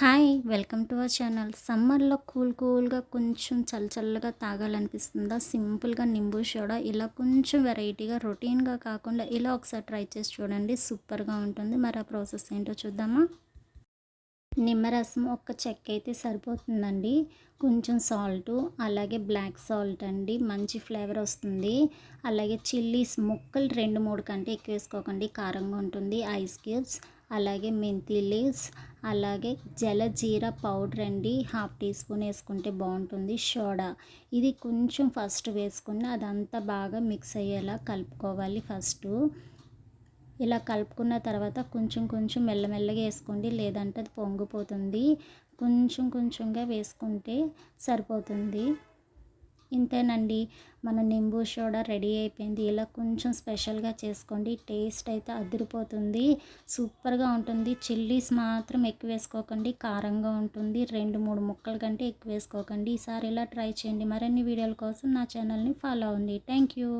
Hi welcome to our channel. సమ్మర్లో cool కూల్గా కొంచెం చల్ల చల్లగా తాగాలనిపిస్తుందా? సింపుల్గా నింబు సోడా ఇలా కొంచెం వెరైటీగా రొటీన్గా కాకుండా ఇలా ఒకసారి ట్రై చేసి చూడండి. సూపర్గా ఉంటుంది. మరి ఆ ప్రాసెస్ ఏంటో చూద్దామా? నిమ్మరసం ఒక్క చెక్క అయితే సరిపోతుందండి. కొంచెం సాల్ట్ అలాగే బ్లాక్ సాల్ట్ అండి. మంచి ఫ్లేవర్ వస్తుంది. అలాగే చిల్లీస్ ముక్కలు రెండు మూడు కంటే ఎక్కువ వేసుకోకండి. కారంగా ఉంటుంది. ఐస్ క్యూబ్స్ అలాగే మెంతి లీవ్స్ అలాగే జలజీర పౌడర్ అండి. హాఫ్ టీ స్పూన్ వేసుకుంటే బాగుంటుంది. సోడా ఇది కొంచెం ఫస్ట్ వేసుకుని అదంతా బాగా మిక్స్ అయ్యేలా కలుపుకోవాలి ఫస్ట్. ఇలా కలుపుకున్న తర్వాత కొంచెం కొంచెం మెల్లమెల్లగా వేసుకోండి. లేదంటే అది పొంగిపోతుంది. కొంచెం కొంచెంగా వేసుకుంటే సరిపోతుంది. ఇంతేనండి. మన నింబూ సోడా రెడీ అయిపోయింది. ఇలా కొంచెం స్పెషల్గా చేసుకోండి. టేస్ట్ అయితే అదిరిపోతుంది. సూపర్గా ఉంటుంది. చిల్లీస్ మాత్రం ఎక్కువ వేసుకోకండి. కారంగా ఉంటుంది. రెండు మూడు ముక్కల కంటే ఎక్కువ వేసుకోకండి. ఈసారి ఇలా ట్రై చేయండి. మరిన్ని వీడియోల కోసం నా ఛానల్ని ఫాలో అవ్వండి. Thank you